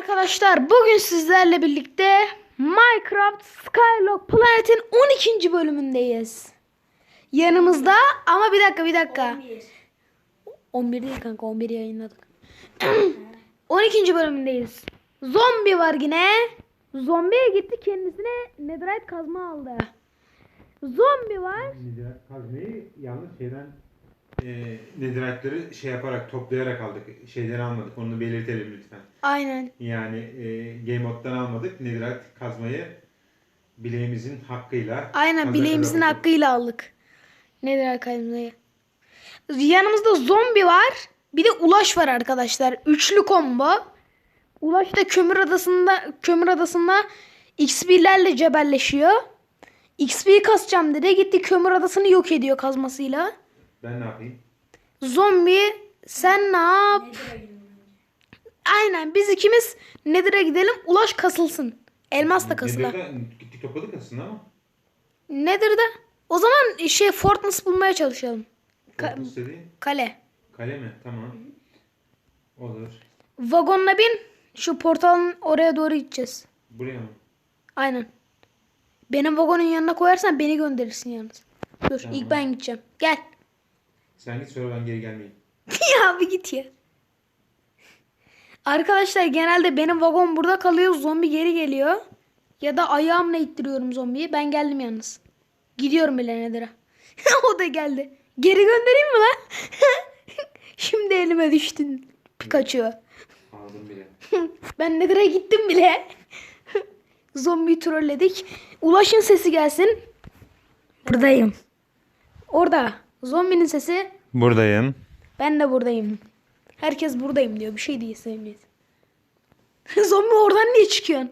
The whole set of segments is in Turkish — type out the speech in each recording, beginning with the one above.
arkadaşlar bugün sizlerle birlikte Minecraft Skylog Planet'in 12. bölümündeyiz. Yanımızda ama bir dakika bir dakika. 11 değil kanka 11 yayınladık. 12. bölümündeyiz. Zombi var yine. Zombiye gitti kendisine netherite kazma aldı. Zombi var. Kazmayı yalnız şeyden e, nediratları şey yaparak toplayarak aldık. Şeyden almadık. Onu belirtelim lütfen. Aynen. Yani e, Game Mode'dan almadık. Nedirat kazmayı bileğimizin hakkıyla Aynen bileğimizin kazandık. hakkıyla aldık. Nedir kazmayı? Yanımızda zombi var. Bir de Ulaş var arkadaşlar. Üçlü combo. Ulaş da kömür adasında kömür adasında XP'lerle cebelleşiyor. XP kasacağım dedi. Gitti kömür adasını yok ediyor kazmasıyla. Ben ne yapayım? Zombi sen ne yap? Aynen biz ikimiz Nether'a gidelim. Ulaş kasılsın. Elmas da kasıla. Gittik topladık aslında ama. Nether'da? O zaman şey Fortress bulmaya çalışalım. Ka- Fortress dediğin Kale. kale mi? Tamam. Olur. Vagonla bin. Şu portalın oraya doğru gideceğiz. Buraya mı? Aynen. Benim vagonun yanına koyarsan beni gönderirsin yalnız. Dur Tamam. ilk ben gideceğim. Gel. Sen git sonra ben geri gelmeyeyim. ya bir git ya. Arkadaşlar genelde benim vagon burada kalıyor. Zombi geri geliyor. Ya da ayağımla ittiriyorum zombiyi. Ben geldim yalnız. Gidiyorum bile Nether'a. o da geldi. Geri göndereyim mi lan? Şimdi elime düştün. Pikachu. Aldım bile. ben Nether'a gittim bile. Zombiyi trolledik. Ulaşın sesi gelsin. Buradayım. Orada. Zombinin sesi. Buradayım. Ben de buradayım. Herkes buradayım diyor. Bir şey değil sevmeyiz. Zombi oradan niye çıkıyorsun?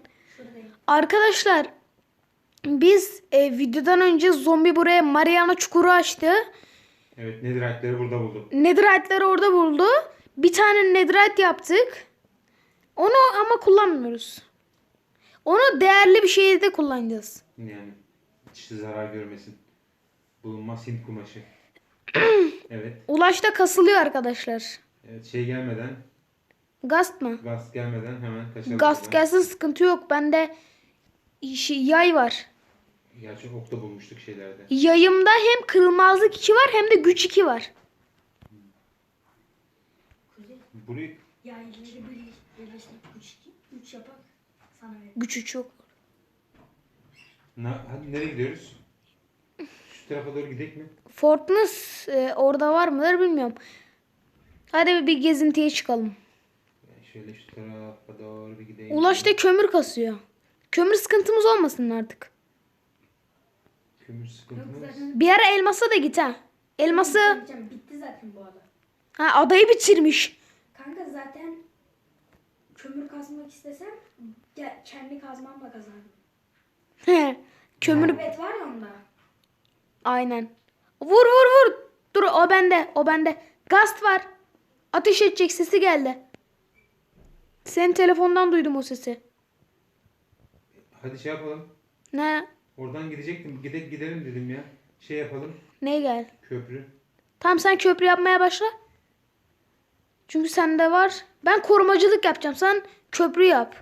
Arkadaşlar biz e, videodan önce zombi buraya Mariana çukuru açtı. Evet Nedirat'ları burada buldum. Netherite'leri orada buldu. Bir tane netherite yaptık. Onu ama kullanmıyoruz. Onu değerli bir şeyde kullanacağız. Yani hiç zarar görmesin. Bulunmaz Hint kumaşı. Evet. Ulaşta kasılıyor arkadaşlar. Evet şey gelmeden, Gast mı? gaz gelmeden hemen kaçalım. Gast gelsin sıkıntı yok. Bende şey, yay var. Gerçi ok da bulmuştuk şeylerde. Yayımda hem kırılmazlık 2 var hem de güç 2 var. Burayı Yayları birleş, birleştirip güç, güç yapak sana verir. Güç 3 yok. na, hadi nereye gidiyoruz? Şu tarafa doğru gidelim mi? Fortnite e, orada var mıdır bilmiyorum. Hadi bir gezintiye çıkalım. Şöyle şu tarafa doğru bir gidelim. Ulaş'ta kömür kasıyor. Kömür sıkıntımız olmasın artık. Kömür sıkıntımız. Bir ara elmasa da git ha. Elması bitti zaten bu ada. ha, adayı bitirmiş. Kanka zaten kömür kazmak istesem gel, kendi kazmamla kazardım. kömür Evet var ya onda. Aynen. Vur vur vur. Dur o bende o bende. Gast var. Ateş edecek sesi geldi. Senin telefondan duydum o sesi. Hadi şey yapalım. Ne? Oradan gidecektim. Gide, gidelim dedim ya. Şey yapalım. Ne gel? Köprü. Tamam sen köprü yapmaya başla. Çünkü sende var. Ben korumacılık yapacağım. Sen köprü yap.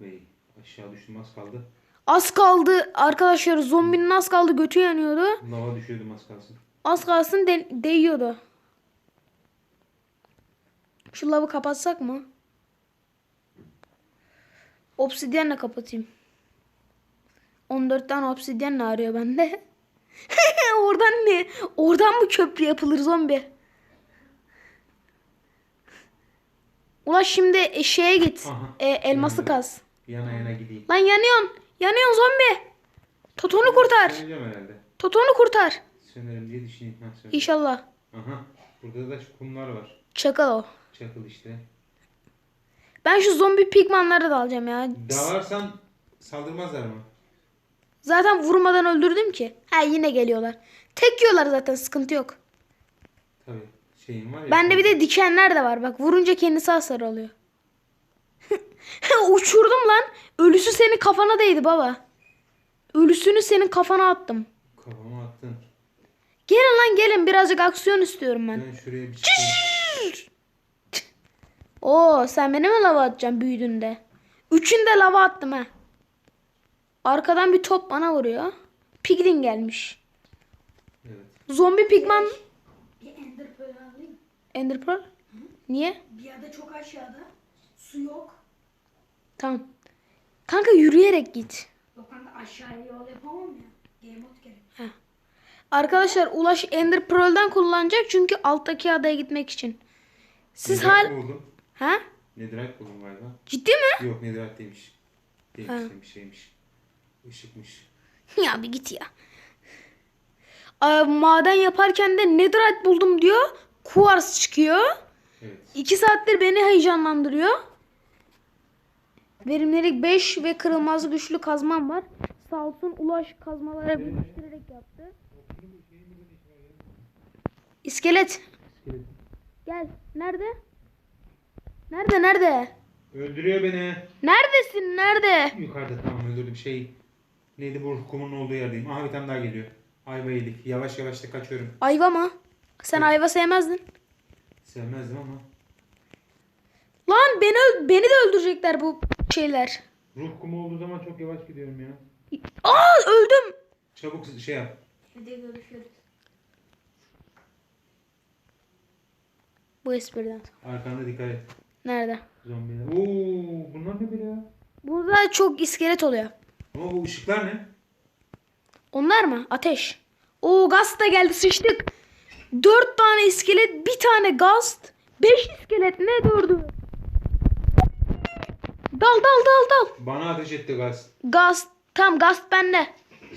Bey aşağı düştüm az kaldı. Az kaldı arkadaşlar. Zombinin az kaldı. Götü yanıyordu. Lava düşüyordum az kalsın. Az kalsın de- değiyordu. Şu lavı kapatsak mı? Obsidyenle kapatayım. 14 tane obsidyenle arıyor bende. Oradan ne? Oradan mı köprü yapılır zombi? Ulaş şimdi şeye git. Aha. E, elması Yandı. kaz. Yana yana gideyim. Lan yanıyorsun. Yanıyorsun zombi. Totonu kurtar. Söyleyeceğim herhalde. Totonu kurtar. Sönerim diye düşüneyim. Ha. İnşallah. Aha. Burada da şu kumlar var. Çakal o. Çakıl işte. Ben şu zombi pigmanları da alacağım ya. Dalarsan saldırmazlar mı? Zaten vurmadan öldürdüm ki. Ha yine geliyorlar. Tek yiyorlar zaten sıkıntı yok. Tabii. Şeyin var ya. Bende bir de dikenler de var. Bak vurunca kendisi hasar alıyor. Uçurdum lan. Ölüsü senin kafana değdi baba. Ölüsünü senin kafana attım. Kafama attın. Gelin lan gelin birazcık aksiyon istiyorum ben. Ben şuraya bir çıkayım. Oo sen beni mi lava atacaksın büyüdüğünde? Üçünü de lava attım ha. Arkadan bir top bana vuruyor. Piglin gelmiş. Evet. Zombi pigman Bir ender pearl alayım. Ender Pearl. Niye? Bir yerde çok aşağıda. Su yok. Tamam. Kanka yürüyerek git. Yok kanka aşağıya yol yapamam ya. Game mode gerek. Arkadaşlar Ulaş Ender Pearl'den kullanacak çünkü alttaki adaya gitmek için. Siz Netherite hal... buldum. Ha? Netherite buldum galiba. Ciddi mi? Yok Netherite değilmiş. Değilmiş şeymiş. Işıkmış. Ya bir git ya. Aa, maden yaparken de netherite buldum diyor. Kuvars çıkıyor. Evet. İki saattir beni heyecanlandırıyor. Verimlilik 5 ve kırılmaz güçlü kazmam var. Sağ olsun Ulaş kazmalara birleştirerek yaptı. İskelet. İskelet. Gel. Nerede? Nerede nerede? Öldürüyor beni. Neredesin nerede? Yukarıda tamam öldürdüm. Şey neydi bu kumun olduğu yerdeyim. Aha bir tane daha geliyor. Ayva yedik. Yavaş yavaş da kaçıyorum. Ayva mı? Sen ayva sevmezdin. Sevmezdim ama. Lan beni öl- beni de öldürecekler bu şeyler. Ruh kumu olduğu zaman çok yavaş gidiyorum ya. Aa öldüm. Çabuk şey yap. Evde görüşürüz. Bu espriden. Arkanda dikkat et. Nerede? Zombiler. Oo, bunlar ne böyle ya? Burada çok iskelet oluyor. Ama bu ışıklar ne? Onlar mı? Ateş. Oo gaz da geldi sıçtık. Dört tane iskelet, bir tane gaz, beş iskelet ne dördü? Dal dal dal dal. Bana ateş etti gaz. Gaz. Tam gaz bende.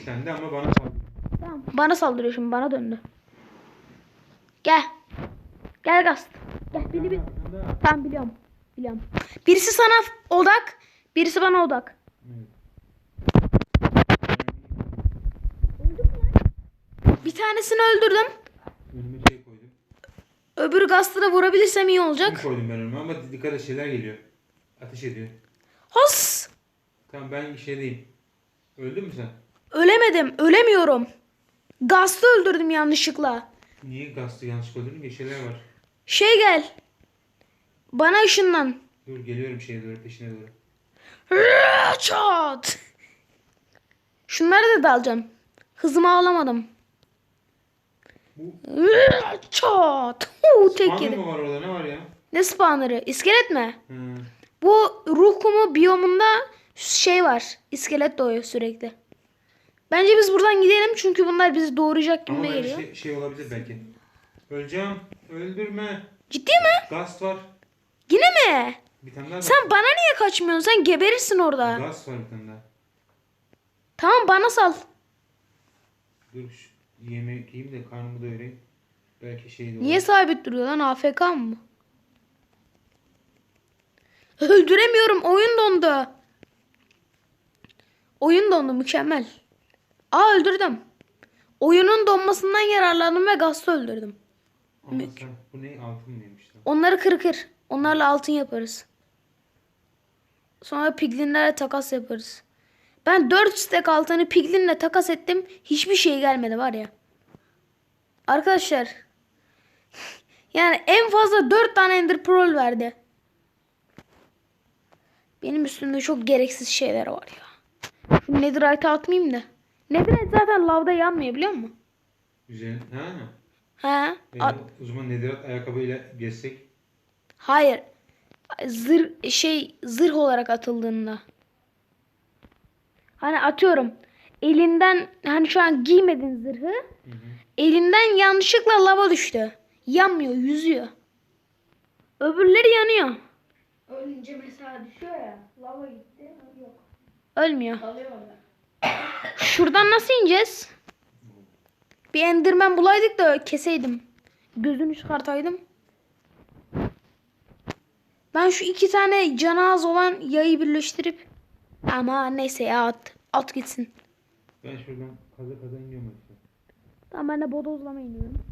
Sen de ama bana saldırdı. Tamam. Bana saldırıyor şimdi bana döndü. Gel. Gel gaz. Gel bil. Arkanda. Tamam biliyorum. Biliyorum. Birisi sana odak, birisi bana odak. Evet. Bir tanesini öldürdüm. Önüme şey koydum. Öbür gazı da vurabilirsem iyi olacak. koydum ben önüme ama dikkat et şeyler geliyor. Ateş ediyor. Hos! Tamam ben şeydeyim. Öldün mü sen? Ölemedim. Ölemiyorum. Gaz'ı öldürdüm yanlışlıkla. Niye gazlı yanlış öldürdün ki şeyler var. Şey gel. Bana ışınlan. Dur geliyorum şeye doğru peşine doğru. Çat. Şunları da dalacağım. Hızımı alamadım. Bu Çat. Huu, tek Spawner mı var orada ne var ya? Ne spawner'ı? İskelet mi? Hı. Bu ruh kumu biyomunda şey var. İskelet doğuyor sürekli. Bence biz buradan gidelim çünkü bunlar bizi doğuracak gibi geliyor. şey, şey olabilir belki. Öleceğim. Öldürme. Ciddi mi? Gaz var. Yine mi? Bir tane daha Sen bana niye kaçmıyorsun? Sen geberirsin orada. Gaz var bir tane daha. Tamam bana sal. Dur şu yemek yiyeyim de karnımı doyurayım. Belki şey de olur. Niye sabit duruyor lan? AFK mı? Öldüremiyorum. Oyun dondu. Oyun dondu. Mükemmel. Aa öldürdüm. Oyunun donmasından yararlandım ve gazı öldürdüm. Ama sen, bu ne altın mıymış lan? Onları kır kır. Onlarla altın yaparız. Sonra piglinlerle takas yaparız. Ben 4 stack altını piglinle takas ettim. Hiçbir şey gelmedi var ya. Arkadaşlar. Yani en fazla 4 tane ender pearl verdi. Benim üstümde çok gereksiz şeyler var ya. Şu netherite atmayayım da. Netherite zaten lavda yanmıyor biliyor musun? Güzel. Ha? He. Benim At- o zaman nedirat ayakkabıyla gezsek. Hayır. Zırh şey zırh olarak atıldığında. Hani atıyorum. Elinden hani şu an giymedin zırhı. Hı hı. Elinden yanlışlıkla lava düştü. Yanmıyor, yüzüyor. Öbürleri yanıyor. Ölünce mesela düşüyor ya. Lava gitti. Yok. Ölmüyor. Kalıyor orada. Şuradan nasıl ineceğiz? Bir enderman bulaydık da keseydim. Gözünü çıkartaydım. Ben şu iki tane canı az olan yayı birleştirip ama neyse ya at. At gitsin. Ben şuradan kaza kaza iniyorum işte. Tamam ben de bodozlama iniyorum.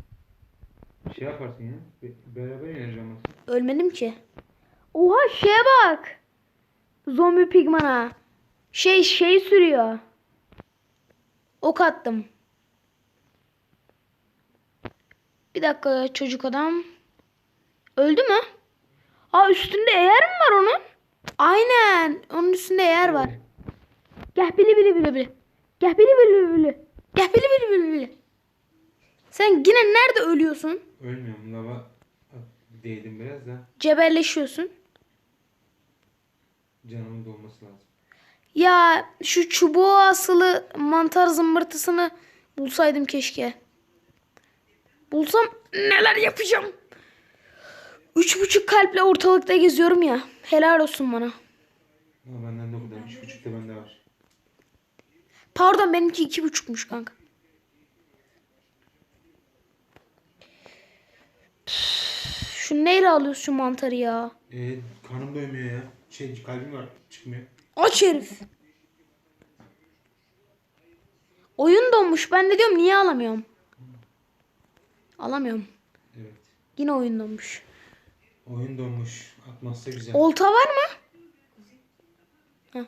Şey yaparsın ya. be- Beraber ineriz ama. Ölmedim ki. Oha şeye bak. Zombi pigmana. Şey şey sürüyor. Ok attım. Bir dakika çocuk adam. Öldü mü? Aa üstünde eğer mi var onun? Aynen. Onun üstünde yer var. Gel bili bili bili bili. Gel bili bili bili bili. Gel bili bili bili bili. Sen yine nerede ölüyorsun? Ölmüyorum lava değdim biraz da Cebelleşiyorsun. Canımın dolması lazım. Ya şu çubuğa asılı mantar zımbırtısını bulsaydım keşke. Bulsam neler yapacağım. Üç buçuk kalple ortalıkta geziyorum ya. Helal olsun bana. Ama benden de o kadar. Üç buçuk da bende var. Pardon benimki iki buçukmuş kanka. Şu neyle alıyorsun şu mantarı ya? Ee, karnım doymuyor ya. Şey kalbim var çıkmıyor. Aç herif. Oyun donmuş. Ben de diyorum niye alamıyorum? Alamıyorum. Evet. Yine oyun donmuş. Oyun donmuş. Atmazsa güzel. Olta var mı? Heh.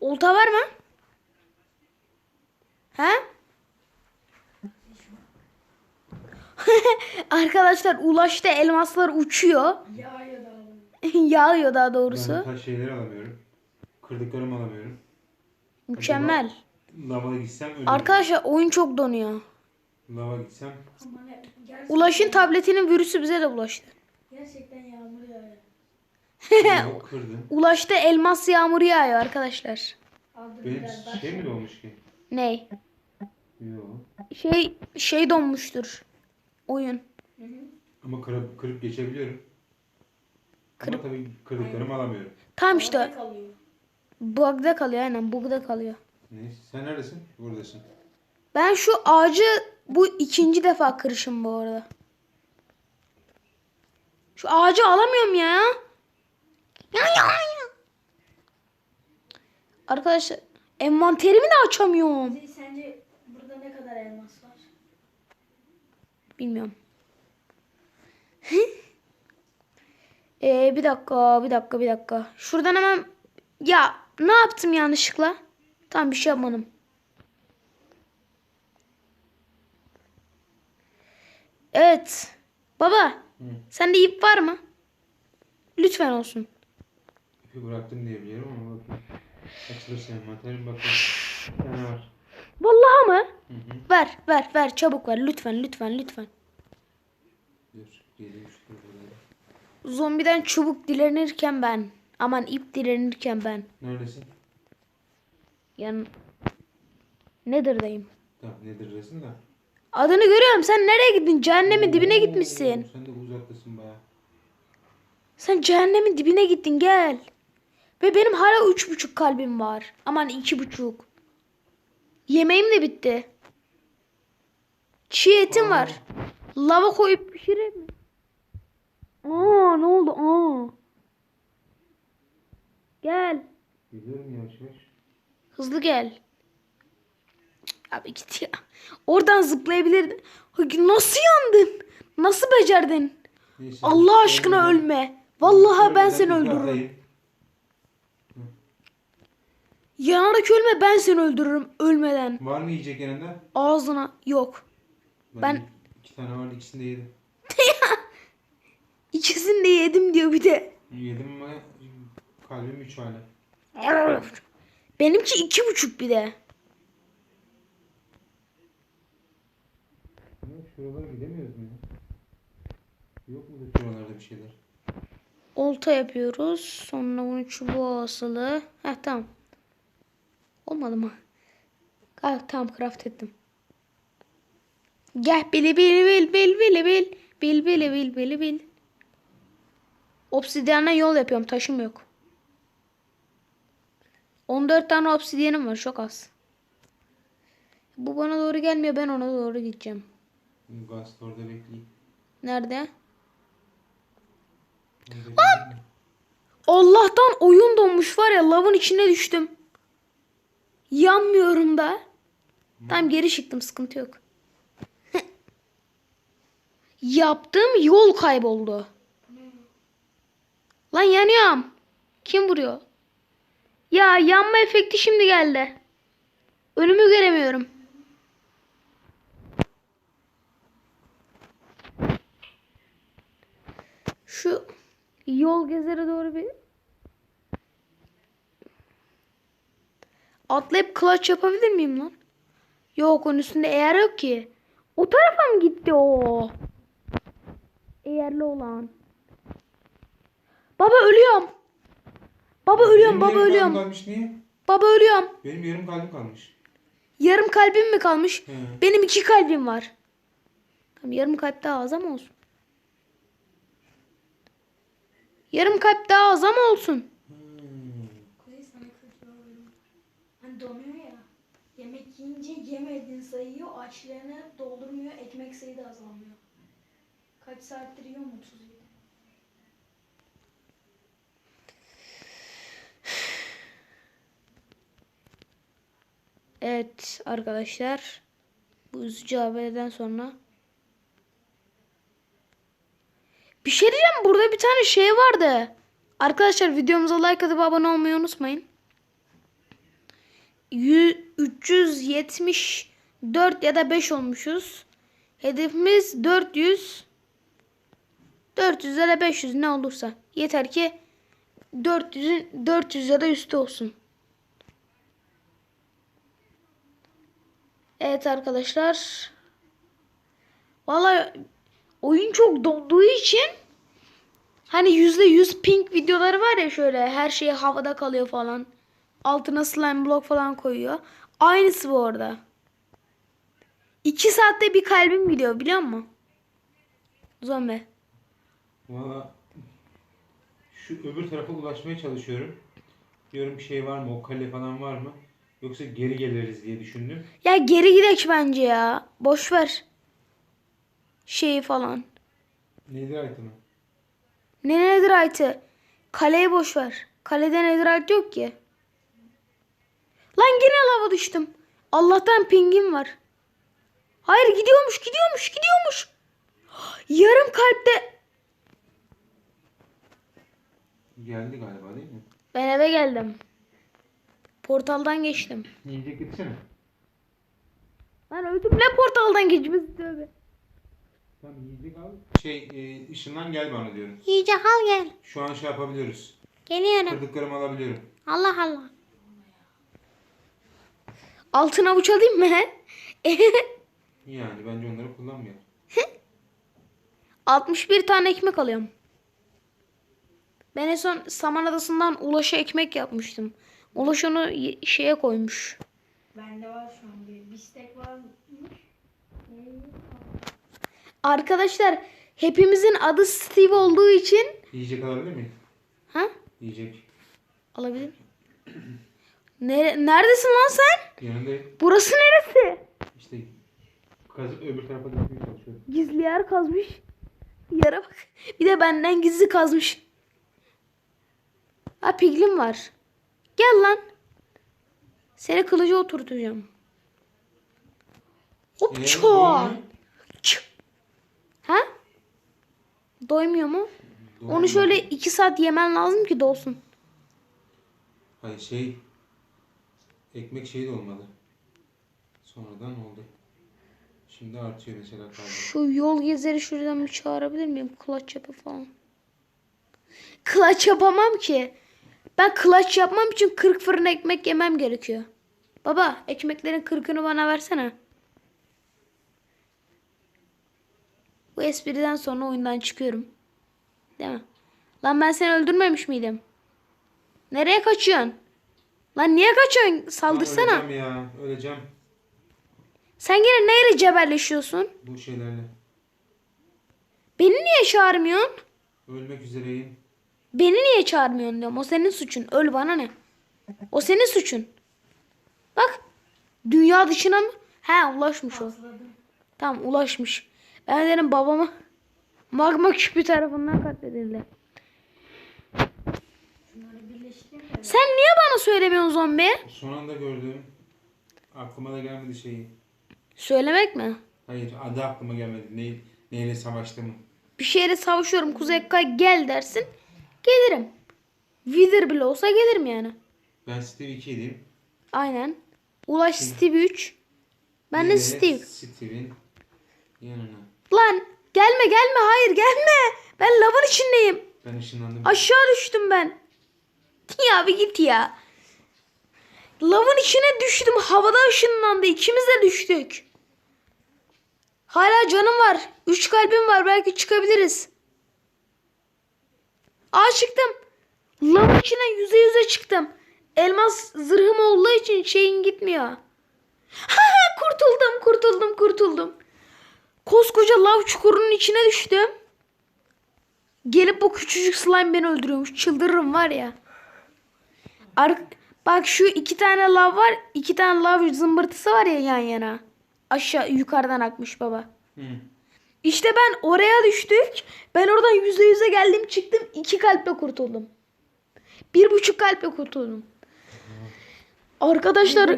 Olta var mı? He? Arkadaşlar ulaşta elmaslar uçuyor. Yağıyor dağılım. Yağıyor daha Ben doğrusu. taş şeyleri alamıyorum. Kırdıklarımı alamıyorum. Mükemmel. Lava gitsem ölürüm. Arkadaşlar oyun çok donuyor. Lava gitsem gerçekten, Ulaş'ın tabletinin virüsü bize de bulaştı. gerçekten yağmur yağıyor. Ulaş'ta elmas yağmuru yağıyor arkadaşlar. Benim şey mi dolmuş ki? Ney? Yok. Şey şey donmuştur. Oyun. Hı hı. Ama kırıp, kırıp geçebiliyorum. Kırıp- Ama tabii kırdıklarımı alamıyorum. Tam işte Havada kalıyor. bug'da kalıyor aynen bug'da kalıyor. Neyse. Sen neredesin? Buradasın. Ben şu ağacı bu ikinci defa kırışım bu arada. Şu ağacı alamıyorum ya. Ya ya ya. Arkadaşlar envanterimi de açamıyorum. Sence burada ne kadar elmas var? Bilmiyorum. ee, bir dakika, bir dakika, bir dakika. Şuradan hemen... Ya ne yaptım yanlışlıkla? Tam bir şey yapmadım. Evet. Baba, Hı. sende ip var mı? Lütfen olsun. İpi bıraktım diye biliyorum ama bakayım. Açılırsa envanterim bakayım. Bir tane var. Vallahi mı? Hı hı. Ver, ver, ver. Çabuk ver. Lütfen, lütfen, lütfen. Zombiden çubuk dilenirken ben. Aman ip dilenirken ben. Neredesin? Yani Nether'dayım. Tamam nedir resim de. Adını görüyorum. Sen nereye gittin? Cehennemin dibine gitmişsin. Sen de uzaktasın baya. Sen cehennemin dibine gittin gel. Ve benim hala üç buçuk kalbim var. Aman iki buçuk. Yemeğim de bitti. Çiğ etim var. Lava koyup pişireyim mi? Aa ne oldu? Aa. Gel. Geliyorum yavaş yavaş. Hızlı gel. Abi git ya. Oradan zıplayabilirdin. Nasıl yandın? Nasıl becerdin? Neyse. Allah aşkına ölme. Vallahi ben seni öldürürüm. Yanarak ölme ben seni öldürürüm ölmeden. Var mı yiyecek yanında? Ağzına yok. Ben- iki tane vardı ikisini de yedim. İkisini de yedim diyor bir de. Yedim ama kalbim üç hala. Benimki iki buçuk bir de. Ya şuralara gidemiyoruz mu ya? Yok mu da şuralarda bir şeyler? Olta yapıyoruz. Sonra bunu çubuğa asılı. Heh tamam. Olmadı mı? Ha, tamam craft ettim. Gel bili bil bil bil bil bil. Bil bil bil bil bil. Obsidyenle yol yapıyorum. Taşım yok. 14 tane obsidyenim var. Çok az. Bu bana doğru gelmiyor. Ben ona doğru gideceğim. Gaz orada bekleyeyim. Nerede? Bekleyeyim. Allah'tan oyun donmuş var ya lavın içine düştüm. Yanmıyorum da. Tamam geri çıktım sıkıntı yok. Yaptığım yol kayboldu. Lan yanıyorum. Kim vuruyor? Ya yanma efekti şimdi geldi. Önümü göremiyorum. Şu yol gezere doğru bir atlayıp clutch yapabilir miyim lan? Yok onun üstünde eğer yok ki. O tarafa mı gitti o? Eğerli olan. Baba ölüyorum. Baba ölüyorum, Benim baba yarım kalbim ölüyorum. kalmış niye? Baba ölüyorum. Benim yarım kalbim kalmış. Yarım kalbim mi kalmış? He. Benim iki kalbim var. Tamam yarım kalp daha az ama olsun. Yarım kalp daha az ama olsun. Hmm. Kuzey sana kötü oluyorum. Hani donuyor ya. Yemek yiyince yemediğin sayıyor, açlığını doldurmuyor, ekmek sayı da azalmıyor. Kaç saattir yiyor mutsuz yedi. Evet arkadaşlar. Bu üzücü haberden sonra. Bir şey diyeceğim. Burada bir tane şey vardı. Arkadaşlar videomuza like atıp abone olmayı unutmayın. Yü- 374 ya da 5 olmuşuz. Hedefimiz 400. 400 ya da 500 ne olursa. Yeter ki 400'ün 400 ya da üstü olsun. Evet arkadaşlar. Vallahi oyun çok dolduğu için hani yüzde yüz ping videoları var ya şöyle her şey havada kalıyor falan. Altına slime block falan koyuyor. Aynısı bu orada. İki saatte bir kalbim gidiyor biliyor musun? Zombi. Valla şu öbür tarafa ulaşmaya çalışıyorum. Diyorum bir şey var mı? O kale falan var mı? Yoksa geri geliriz diye düşündüm. Ya geri gidek bence ya. Boş ver. Şeyi falan. Neydi item'ı? Ne netherite'ı? Kaleyi boş ver. Kalede netherite yok ki. Lan yine lava düştüm. Allah'tan pingim var. Hayır gidiyormuş gidiyormuş gidiyormuş. Yarım kalpte. Geldi galiba değil mi? Ben eve geldim. Portaldan geçtim. Yiyecek gitsene. Lan öldüm ne portaldan geçmesi tövbe. Tamam yiyecek al. Şey e, ışından gel bana diyorum. İyice al gel. Şu an şey yapabiliyoruz. Geliyorum. Kırdıklarımı alabiliyorum. Allah Allah. Altın avuç alayım mı? Yani bence onları kullanmayalım. 61 tane ekmek alıyorum. Ben en son Saman Adası'ndan Ulaş'a ekmek yapmıştım. Ulaş onu şeye koymuş. Bende var şu an bir bistek varmış. Ee, Arkadaşlar hepimizin adı Steve olduğu için Yiyecek alabilir miyim? ha Yiyecek. alabilir. Nere- neredesin lan sen? Yanındayım. Burası neresi? İşte kazıp öbür tarafa gitmeye çalışıyorum. Gizli yer kazmış. Yere bak. Bir de benden gizli kazmış. Ha piglim var. Gel lan. Seni kılıcı oturtacağım. Hop Ee, ço. doymuyor. Çık. Ha? Doymuyor mu? Doymuyor. Onu şöyle iki saat yemen lazım ki dolsun. Hayır şey ekmek şeyi de olmadı. Sonradan oldu. Şimdi artıyor mesela kaldı. Şu yol gezeri şuradan bir çağırabilir miyim? Clutch yapı falan. Clutch yapamam ki. Ben clutch yapmam için 40 fırın ekmek yemem gerekiyor. Baba ekmeklerin 40'ını bana versene. Bu espriden sonra oyundan çıkıyorum. Değil mi? Lan ben seni öldürmemiş miydim? Nereye kaçıyorsun? Lan niye kaçıyorsun? Saldırsana. Tamam, öleceğim ya. Öleceğim Sen yine neyle cebelleşiyorsun? bu şeylerle. Beni niye çağırmıyorsun? Ölmek üzereyim. Beni niye çağırmıyorsun diyorum. O senin suçun. Öl bana ne? O senin suçun. Bak. Dünya dışına mı? He ulaşmış o. Tamam ulaşmış. Ben dedim babama magma küpü tarafından katledildi. Şunları birleştireyim de. Sen niye bana söylemiyorsun zombi? Son anda gördüm. Aklıma da gelmedi şeyi. Söylemek mi? Hayır adı aklıma gelmedi. Ne, neyle savaştığımı. Bir şeyle savaşıyorum Kuzey Kay gel dersin. Gelirim. Wither bile olsa gelirim yani. Ben Steve 2'ydim. Aynen. Ulaş Steve 3. Ben de Steve. Steve'in yanına. Lan gelme gelme hayır gelme. Ben lavın içindeyim. Ben ışınlandım. Aşağı düştüm ben. Ya bir git ya. Lavın içine düştüm. Havada ışınlandı. İkimiz de düştük. Hala canım var. Üç kalbim var. Belki çıkabiliriz. Aa çıktım. Lavın içine yüze yüze çıktım. Elmas zırhım olduğu için şeyin gitmiyor. Kurtuldum, kurtuldum, kurtuldum. Koskoca lav çukurunun içine düştüm. Gelip bu küçücük slime beni öldürüyormuş. Çıldırırım var ya. Ar Bak şu iki tane lav var. iki tane lav zımbırtısı var ya yan yana. Aşağı yukarıdan akmış baba. Hı. İşte ben oraya düştük. Ben oradan yüze yüze geldim çıktım. iki kalple kurtuldum. Bir buçuk kalple kurtuldum. Arkadaşlar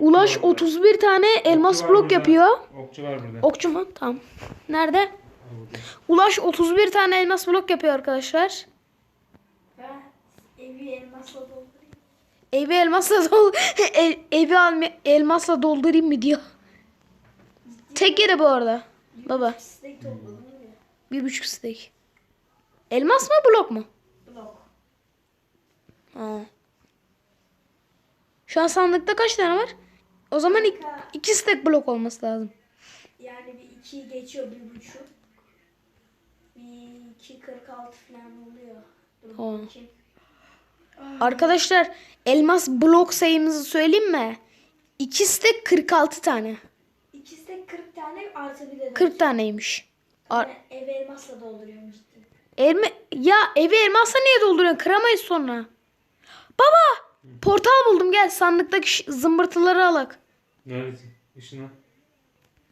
Ulaş var burada. 31 tane elmas blok burada. yapıyor. Okçu var burada. Okçu mu? Tamam. Nerede? Ulaş 31 tane elmas blok yapıyor arkadaşlar. Evi elmasla doldurayım. Evi elmasla dol ev- evi elmasla doldurayım mı diyor. Tek yere bu arada. Baba. Steak topladım ya. Bir buçuk steak. Elmas mı blok mu? Blok. Ha. Şu an sandıkta kaç tane var? O zaman ik- iki stack blok olması lazım. Yani bir iki geçiyor bir buçuk. Bir iki kırk altı falan oluyor. Dur Tamam. bakayım. Arkadaşlar elmas blok sayımızı söyleyeyim mi? 2 stack 46 tane. İkisi de 40 tane artı bir de 40 taneymiş. Ar- Ben evi elmasla dolduruyorum cidden. Elme ya evi elmasla niye dolduruyorsun? Kıramayız sonra. Baba! Portal buldum gel sandıktaki zımbırtıları alak. Neredesin? Işınlan.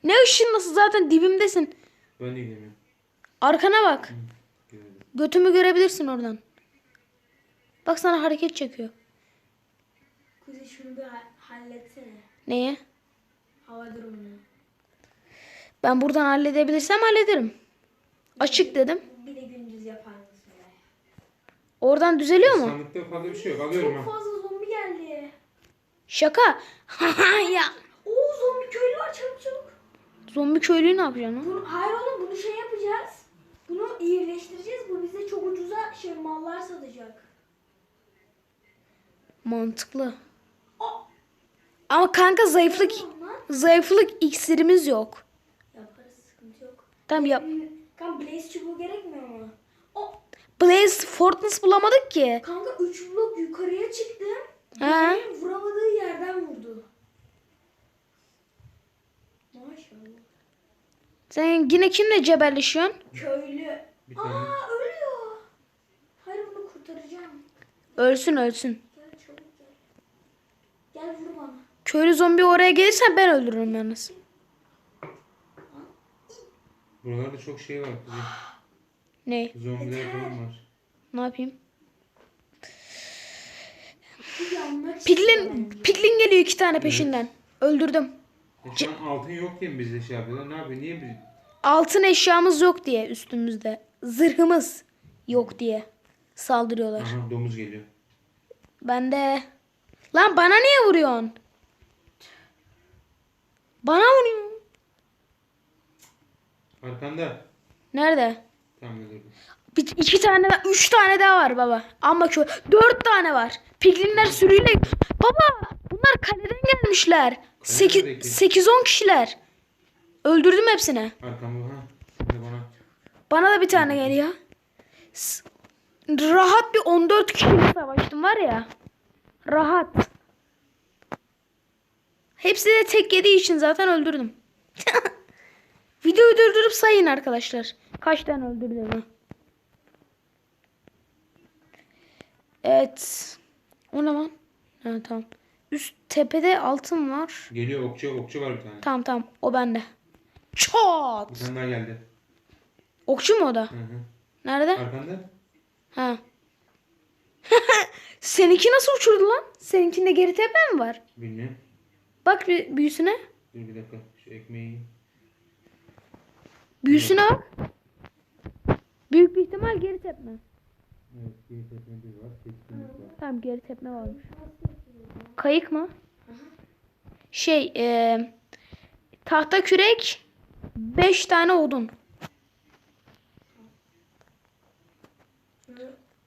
Ne ışın nasıl zaten dibimdesin. Ben de gidemiyorum. Arkana bak. Görelim. Götümü görebilirsin oradan. Bak sana hareket çekiyor. Kuzey şunu bir ha- halletsene. Neye? Hava durumunu. Ben buradan halledebilirsem hallederim. Açık dedim. Bir de gündüz yapar mısın be? Oradan düzeliyor mu? Sandıkta fazla bir şey yok. Alıyorum Çok ha. fazla zombi geldi. Şaka. ya. Oo zombi köylü var çabuk çabuk. Zombi köylüyü ne yapacaksın? lan? Bunu, hayır oğlum bunu şey yapacağız. Bunu iyileştireceğiz. Bu bize çok ucuza şey mallar satacak. Mantıklı. Ama kanka zayıflık zayıflık iksirimiz yok. Yaparız sıkıntı yok. Tamam yap. Kan Blaze çubuğu gerekmiyor mu? O Blaze Fortnite bulamadık ki. kanka 3 blok yukarıya çıktım. Ha? Benim vuramadığı yerden vurdu. Maşallah. Sen yine kimle cebelleşiyorsun? Köylü. Aa ölüyor. Hayır bunu kurtaracağım. Ölsün ölsün. Gel vur bana. Köylü zombi oraya gelirsen ben öldürürüm yalnız. Buralarda çok şey var. Kuzey. Ne? Zombiler falan var. Ne yapayım? Yanmak Piglin, piglin geliyor iki tane peşinden. Öldürdüm. E şu an altın yok diye mi bizde şey yapıyorlar? Ne yapıyor? Niye biz... Altın eşyamız yok diye üstümüzde. Zırhımız yok diye saldırıyorlar. Aha domuz geliyor. Ben de... Lan bana niye vuruyorsun? Bana vuruyor. Arkanda. Nerede? Tam öldürdüm. Bir, iki tane daha, üç tane daha var baba. Ama şu dört tane var. Piglinler sürüyle. Baba bunlar kaleden gelmişler. Sekiz, sekiz on kişiler. Öldürdüm hepsini. Arkamda bana. Bana da bir tane geliyor. S- Rahat bir 14 kişiyle savaştım var ya. Rahat. Hepsi de tek yediği için zaten öldürdüm. Videoyu durdurup sayın arkadaşlar. Kaç tane öldürdüğümü. Evet. O ne lan? Ha, tamam. Üst tepede altın var. Geliyor okçu. Okçu var bir tane. Tamam tamam. O bende. Çat. Bir tane daha geldi. Okçu mu o da? Hı hı. Nerede? Arkanda. Ha. Seninki nasıl uçurdu lan? Seninkinde geri tepe mi var? Bilmiyorum. Bak bir büyüsüne. Dur bir dakika. Şu ekmeği. Büyüsüne bak. Büyük bir ihtimal geri tepme. Evet. Bir tepme bir var. Seçkinlik var. Tamam geri tepme varmış. Kayık mı? Şey e, tahta kürek 5 tane odun.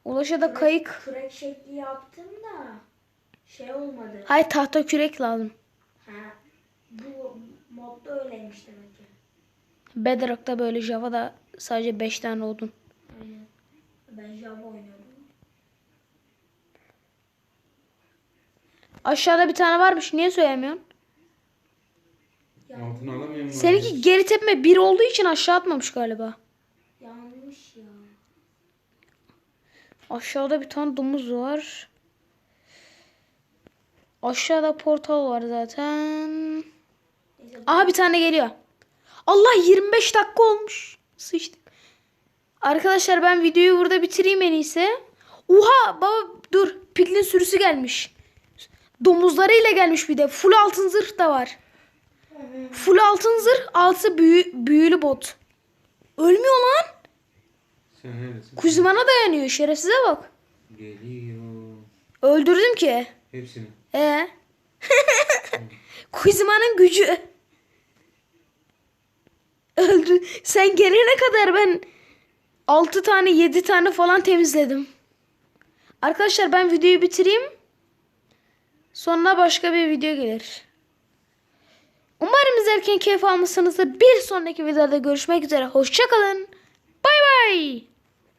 Ulaş'a da kayık. Kürek şekli yaptım da şey olmadı. Hay tahta kürek lazım. Ha, bu modda öyleymiş demek ki. Bedrock'ta böyle Java'da sadece 5 tane odun. Aynen. Ben Java oynuyordum. Aşağıda bir tane varmış. Niye söylemiyorsun? Altını alamıyor musun? Seninki geri tepme 1 olduğu için aşağı atmamış galiba. Yanlış ya. Aşağıda bir tane domuz var. Aşağıda portal var zaten. Aha bir tane geliyor. Allah 25 dakika olmuş. Sıçtık. Arkadaşlar ben videoyu burada bitireyim en iyisi. Oha baba dur. Piglin sürüsü gelmiş. Domuzlarıyla gelmiş bir de. Full altın zırh da var. Full altın zırh altı büyü, büyülü bot. Ölmüyor lan. Kuzmana dayanıyor. Şerefsize bak. Geliyor. Öldürdüm ki. Hepsini. Ee? Kuzma'nın gücü. Öldü. Sen gelene kadar ben 6 tane 7 tane falan temizledim. Arkadaşlar ben videoyu bitireyim. Sonra başka bir video gelir. Umarım izlerken keyif almışsınızdır. Bir sonraki videoda görüşmek üzere. Hoşçakalın. Bay bay.